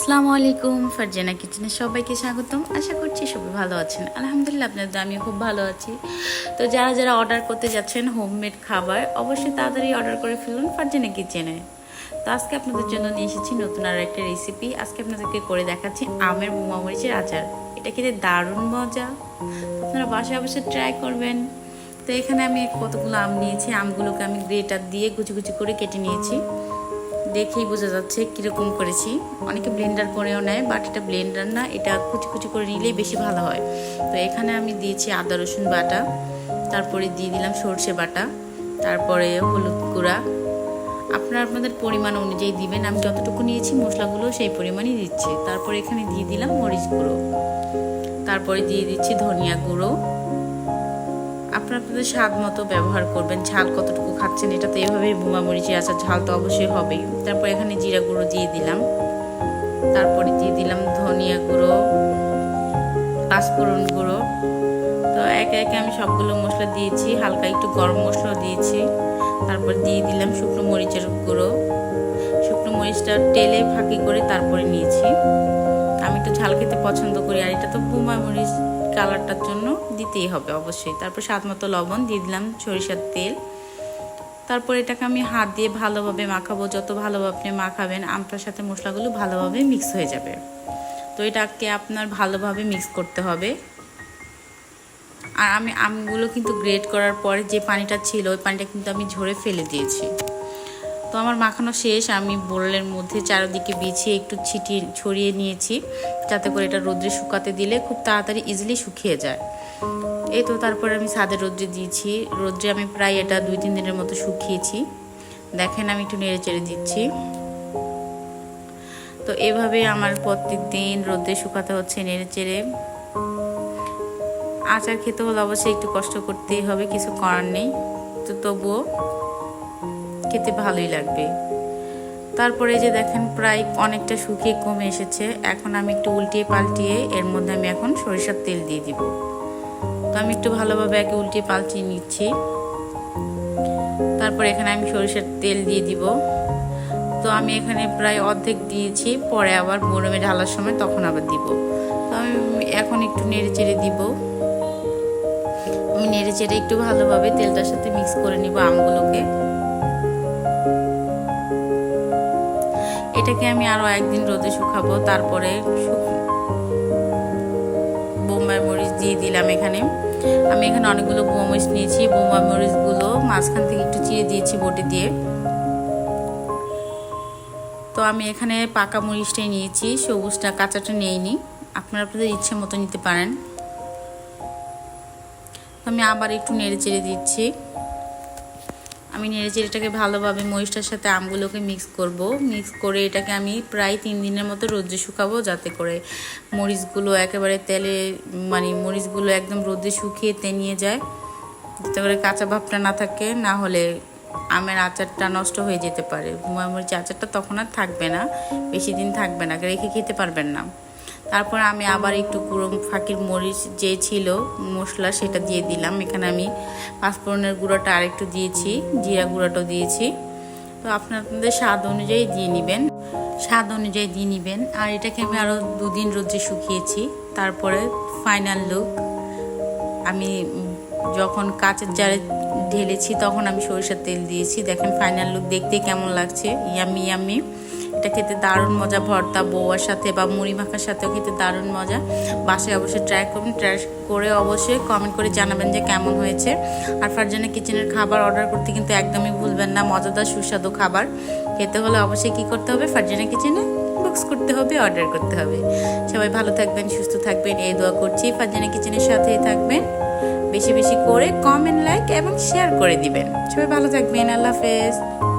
আসসালামু আলাইকুম, ফারজানা কিচেনে সবাইকে স্বাগতম। আশা করছি সবাই ভালো আছেন। আলহামদুলিল্লাহ, আপনাদের আমি খুব ভালো আছি। তো যারা যারা অর্ডার করতে যাচ্ছেন হোমমেড খাবার, অবশ্যই তাড়াতাড়ি অর্ডার করে ফেলুন ফারজানা কিচেনে। তো আজকে আপনাদের জন্য নিয়ে এসেছি নতুন আর একটা রেসিপি আজকে আপনাদেরকে করে দেখাচ্ছি আমের মরিচের আচার। এটা খেতে দারুণ মজা। আপনারা বাসায় অবশ্যই ট্রাই করবেন। তো এখানে আমি কতগুলো আম নিয়েছি। আমগুলোকে আমি গ্রেটার দিয়ে কুচি কুচি করে কেটে নিয়েছি। দেখেই বোঝা যাচ্ছে কীরকম করেছি। অনেকে ব্লেন্ডার করেও নেয় বাট এটা ব্লেন্ডার না, এটা কুচি কুচি করে নিলেই বেশি ভালো হয়। তো এখানে আমি দিয়েছি আদা, রসুন বাটা, তারপরে দিয়ে দিলাম সর্ষে বাটা, তারপরে হলুদ গুঁড়া। আপনারা আপনাদের পরিমাণ অনুযায়ী দিবেন, আমি যতটুকু নিয়েছি মশলাগুলো সেই পরিমাণই দিচ্ছি। তারপরে এখানে দিয়ে দিলাম মরিচ গুঁড়ো। তারপরে দিয়ে দিচ্ছি ধনিয়া গুঁড়ো। আপনার আপনাদের স্বাদ মতো ব্যবহার করবেন, ঝাল কতটুকু খাচ্ছেন, এটা তো এভাবেই বোমা মরিচে আচার, ঝাল তো অবশ্যই হবেই। তারপর এখানে জিরা গুঁড়ো দিয়ে দিলাম। তারপরে দিয়ে দিলাম ধনিয়া গুঁড়ো, পাঁচফোড়ন গুঁড়ো। তো একে একে আমি সবগুলো মশলা দিয়েছি, হালকা একটু গরম মশলা দিয়েছি। তারপর দিয়ে দিলাম শুকনো মরিচের গুঁড়ো। শুকনো মরিচটা টেলে ফাঁকি করে তারপরে নিয়েছি। আমি একটু ঝাল খেতে পছন্দ করি, আর এটা তো বোমা মরিচ। কালারটার জন্য দিতেই হবে অবশ্যই। তারপর স্বাদ মতো লবণ দিয়ে দিলাম সরিষার তেল। তারপর এটাকে আমি হাত দিয়ে ভালোভাবে মাখাবো। যত ভালোভাবে আপনি মাখাবেন, আমটার সাথে মশলাগুলো ভালোভাবে মিক্স হয়ে যাবে। তো এটাকে আপনার ভালোভাবে মিক্স করতে হবে। আর আমি আমগুলো কিন্তু গ্রেট করার পরে যে পানিটা ছিল, ওই পানিটা কিন্তু আমি ঝরে ফেলে দিয়েছি। তো আমার মাখানো শেষ, আমি বোলের মধ্যে চারিদিকে বিছিয়ে একটু ছিটিয়ে ছড়িয়ে নিয়েছি, যাতে করে এটা রোদ্রে শুকাতে দিলে খুব তাড়াতাড়ি ইজিলি শুকিয়ে যায়। এই তো তারপরে আমি ছাদে রোদ্রে দিয়েছি, রোদ্রে আমি প্রায় এটা দুই তিন দিনের মতো শুকিয়েছি। দেখেন আমি একটু নেড়ে চেড়ে দিচ্ছি। তো এভাবে আমার প্রত্যেক দিন রোদ্রে শুকাতে হচ্ছে নেড়ে চেড়ে। আচার খেতে হলে অবশ্যই একটু কষ্ট করতেই হবে, কিছু করার নেই। তো তবুও খেতে ভালোই লাগবে। তারপরে যে দেখেন, প্রায় অনেকটা শুকিয়ে কমে এসেছে। এখন আমি একটু উল্টিয়ে পাল্টিয়ে এর মধ্যে আমি এখন সরিষার তেল দিয়ে দিব। তো আমি একটু ভালোভাবে একে উল্টিয়ে পাল্টিয়ে নিচ্ছি। তারপর এখানে আমি সরিষার তেল দিয়ে দিব। তো আমি এখানে প্রায় অর্ধেক দিয়েছি, পরে আবার গরমে ঢালার সময় তখন আবার দিব। তো আমি এখন একটু নেড়ে চেড়ে দিব। আমি নেড়ে চেড়ে একটু ভালোভাবে তেলটার সাথে মিক্স করে নিব আমগুলোকে। এটাকে আমি আরও একদিন রোদে শুকাবো, তারপরে বোম্বাই মরিচ দিয়ে দিলাম এখানে। আমি এখানে অনেকগুলো বোমা মরিচ নিয়েছি বোম্বাই মরিচগুলো মাঝখান থেকে একটু চিড়ে দিয়েছি বটি দিয়ে। তো আমি এখানে পাকা মরিচটাই নিয়েছি, সবুজটা, কাঁচাটা নিইনি। আপনারা আপনাদের ইচ্ছে মতো নিতে পারেন। আমি আবার একটু নেড়ে চেড়ে দিচ্ছি। আমি নেড়ে চেড়েটাকে ভালোভাবে মরিচটার সাথে আমগুলোকে মিক্স করব। মিক্স করে এটাকে আমি প্রায় তিন দিনের মতো রোদ্রে শুকাবো যাতে করে মরিচগুলো একেবারে তেলে মানে মরিচগুলো একদম রোদ্রে শুকিয়ে তে নিয়ে যায়। যাতে করে কাঁচা ভাবটা না থাকে, না হলে আমের আচারটা নষ্ট হয়ে যেতে পারে। মরিচ আচারটা তখন আর থাকবে না, বেশি দিন থাকবে না, রেখে খেতে পারবেন না। তারপর আমি আবার একটু গুঁড়ো ফাঁকির মরিচ যে ছিল, মশলা সেটা দিয়ে দিলাম। এখানে আমি পাঁচফোড়নের গুঁড়োটা আরেকটু দিয়েছি, জিরা গুঁড়োটাও দিয়েছি। তো আপনাদের স্বাদ অনুযায়ী দিয়ে নেবেন। স্বাদ অনুযায়ী দিয়ে নেবেন। আর এটাকে আমি আরও দুদিন রোদ্রে শুকিয়েছি। তারপরে ফাইনাল লুক আমি যখন কাঁচের জারে ঢেলেছি তখন আমি সরিষার তেল দিয়েছি। দেখেন ফাইনাল লুক দেখতে কেমন লাগছে। ইয়ামি ইয়ামি এটা খেতে দারুণ মজা, ভর্তা, বউয়ার সাথে বা মুড়ি মাখার সাথেও খেতে দারুণ মজা। বাসায় অবশ্যই ট্রাই করবেন ট্রাই করে অবশ্যই কমেন্ট করে জানাবেন যে কেমন হয়েছে। আর ফারজানা কিচেনের খাবার অর্ডার করতে কিন্তু একদমই ভুলবেন না, মজাদার সুস্বাদু খাবার। খেতে হলে অবশ্যই কি করতে হবে? ফারজানা কিচেনে বক্স করতে হবে অর্ডার করতে হবে। সবাই ভালো থাকবেন, সুস্থ থাকবেন, এই দোয়া করছি। ফারজানা কিচেনের সাথেই থাকবেন। বেশি বেশি করে কমেন্ট লাইক এবং শেয়ার করে দিবেন। সবাই ভালো থাকবেন, আল্লাহ হাফেজ।